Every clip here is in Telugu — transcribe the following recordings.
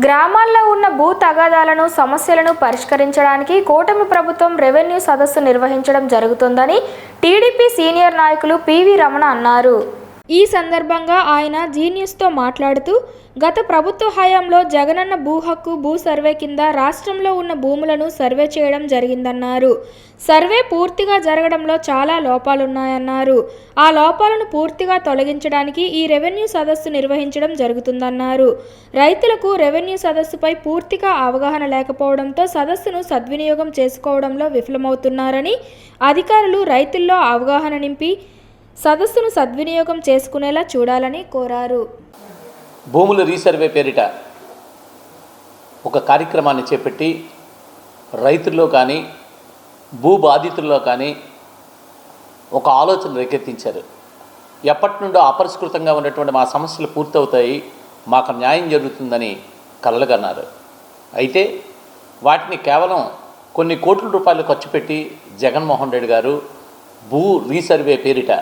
గ్రామాల్లో ఉన్న భూ తగాదాలను సమస్యలను పరిష్కరించడానికి కూటమి ప్రభుత్వం రెవెన్యూ సదస్సు నిర్వహించడం జరుగుతుందని టీడీపీ సీనియర్ నాయకులు పివి రమణ అన్నారు. ఈ సందర్భంగా ఆయన జీనియస్తో మాట్లాడుతూ గత ప్రభుత్వ హయాంలో జగనన్న భూ హక్కు భూ సర్వే కింద రాష్ట్రంలో ఉన్న భూములను సర్వే చేయడం జరిగిందన్నారు. సర్వే పూర్తిగా జరగడంలో చాలా లోపాలున్నాయన్నారు. ఆ లోపాలను పూర్తిగా తొలగించడానికి ఈ రెవెన్యూ సదస్సు నిర్వహించడం జరుగుతుందన్నారు. రైతులకు రెవెన్యూ సదస్సుపై పూర్తిగా అవగాహన లేకపోవడంతో సదస్సును సద్వినియోగం చేసుకోవడంలో విఫలమవుతున్నారని అధికారులు రైతుల్లో అవగాహన నింపి సదస్సును సద్వినియోగం చేసుకునేలా చూడాలని కోరారు. భూముల రీసర్వే పేరిట ఒక కార్యక్రమాన్ని చేపట్టి రైతుల్లో కానీ భూ బాధితుల్లో కానీ ఒక ఆలోచన రేకెత్తించారు. ఎప్పటి నుండో అపరిష్కృతంగా ఉన్నటువంటి మా సమస్యలు పూర్తవుతాయి మాకు న్యాయం జరుగుతుందని కలలుగన్నారు. అయితే వాటిని కేవలం కొన్ని కోట్ల రూపాయలు ఖర్చు పెట్టి జగన్మోహన్ రెడ్డి గారు భూ రీసర్వే పేరిట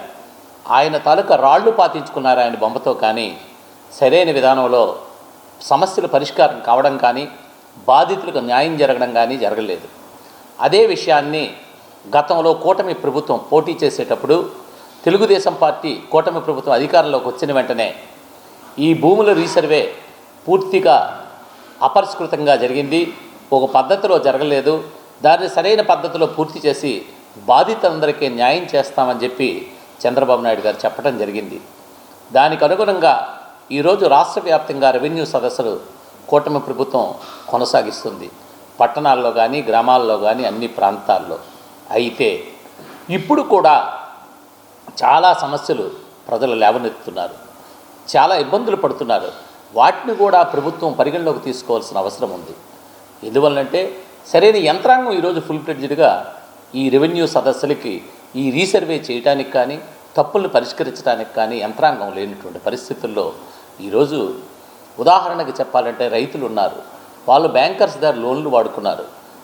ఆయన తాలూకా రాళ్ళు పాతించుకున్నారు ఆయన బొమ్మతో కానీ సరైన విధానంలో సమస్యల పరిష్కారం కావడం కానీ బాధితులకు న్యాయం జరగడం కానీ జరగలేదు. అదే విషయాన్ని గతంలో కూటమి ప్రభుత్వం పోటీ చేసేటప్పుడు తెలుగుదేశం పార్టీ కూటమి ప్రభుత్వం అధికారంలోకి వచ్చిన వెంటనే ఈ భూముల రీసర్వే పూర్తిగా అపరిష్కృతంగా జరిగింది. ఒక పద్ధతిలో జరగలేదు. దాన్ని సరైన పద్ధతిలో పూర్తి చేసి బాధితులందరికీ న్యాయం చేస్తామని చెప్పి చంద్రబాబు నాయుడు గారు చెప్పడం జరిగింది. దానికి అనుగుణంగా ఈరోజు రాష్ట్ర వ్యాప్తంగా రెవెన్యూ సదస్సులు కూటమి ప్రభుత్వం కొనసాగిస్తుంది. పట్టణాల్లో కానీ గ్రామాల్లో కానీ అన్ని ప్రాంతాల్లో. అయితే ఇప్పుడు కూడా చాలా సమస్యలు ప్రజలు లేవనెత్తుతున్నారు. చాలా ఇబ్బందులు పడుతున్నారు. వాటిని కూడా ప్రభుత్వం పరిగణలోకి తీసుకోవాల్సిన అవసరం ఉంది. ఎందువల్లంటే సరైన యంత్రాంగం ఈరోజు ఫుల్ ఫ్లెడ్జ్డ్గా ఈ రెవెన్యూ సదస్సులకి ఈ రీసర్వే చేయడానికి కానీ తప్పులను పరిష్కరించడానికి కానీ యంత్రాంగం లేనటువంటి పరిస్థితుల్లో ఈరోజు ఉదాహరణకి చెప్పాలంటే రైతులు ఉన్నారు వాళ్ళు బ్యాంకర్స్ దగ్గర లోన్లు వాడుకున్నారు.